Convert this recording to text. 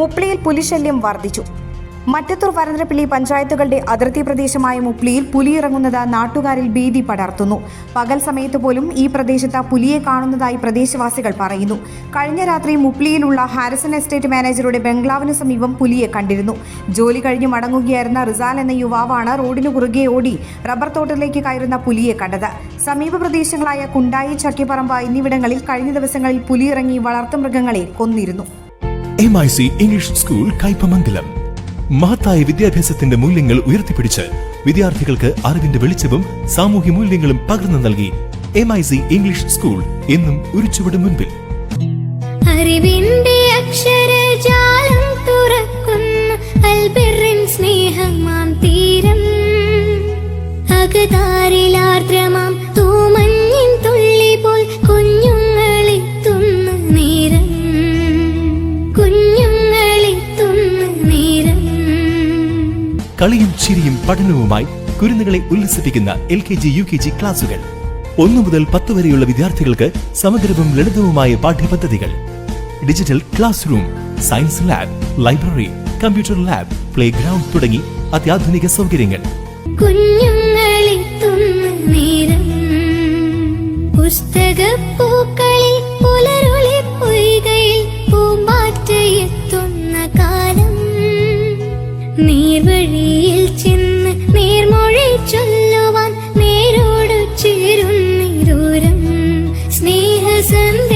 മുപ്ലിയിൽ പുലിശല്യം വർദ്ധിച്ചു. മറ്റത്തൂർ വരന്തരപ്പള്ളി പഞ്ചായത്തുകളുടെ അതിർത്തി പ്രദേശമായ മുപ്ലിയിൽ പുലി ഇറങ്ങുന്നത് നാട്ടുകാരിൽ ഭീതി പടർത്തുന്നു. പകൽ സമയത്ത് പോലും ഈ പ്രദേശത്ത് പുലിയെ കാണുന്നതായി പ്രദേശവാസികൾ പറയുന്നു. കഴിഞ്ഞ രാത്രി മുപ്ലിയിലുള്ള ഹാരിസൺ എസ്റ്റേറ്റ് മാനേജറുടെ ബംഗ്ലാവിന് സമീപം പുലിയെ കണ്ടിരുന്നു. ജോലി കഴിഞ്ഞ് മടങ്ങുകയായിരുന്ന റിസാൽ എന്ന യുവാവാണ് റോഡിനു കുറുകെ ഓടി റബ്ബർ തോട്ടത്തിലേക്ക് കയറുന്ന പുലിയെ കണ്ടത്. സമീപ പ്രദേശങ്ങളായ കുണ്ടായി ചക്കിപ്പറമ്പ എന്നിവിടങ്ങളിൽ കഴിഞ്ഞ ദിവസങ്ങളിൽ പുലിയിറങ്ങി വളർത്തുമൃഗങ്ങളെ കൊന്നിരുന്നു. M I C English school Kaipamangalam മഹത്തായ വിദ്യാഭ്യാസത്തിന്റെ മൂല്യങ്ങൾ ഉയർത്തിപ്പിടിച്ച് വിദ്യാർത്ഥികൾക്ക് അറിവിന്റെ വെളിച്ചവും സാമൂഹ്യ മൂല്യങ്ങളും പകർന്നു നൽകി M I C English school എന്നും ഒരു ചുവട് മുൻപിൽ. അറിവിന്റെ അക്ഷരജാലം തുറക്കുന്ന സ്നേഹമാം തീരം അകതാരിലാർദ്രമാം കളിയും ചിരിയും പഠനവുമായി കുരുന്നുകളെ ഉല്ലസിപ്പിക്കുന്ന L K G U K G ക്ലാസുകൾ. ഒന്നു മുതൽ പത്ത് വരെയുള്ള വിദ്യാർത്ഥികൾക്ക് സമഗ്രവും ലളിതവുമായ പാഠ്യപദ്ധതികൾ. Digital classroom science lab library computer lab playground തുടങ്ങി അത്യാധുനിക സൗകര്യങ്ങൾ. പുസ്തക നേരം. പുസ്തകപ്പൂക്കളിൽ നേർവഴിയിൽ ചെന്ന് നേർമൊഴി ചൊല്ലുവാൻ നേരോട് ചേരുന്നിരൂരം സ്നേഹ സന്ദേശമാണിതിൻ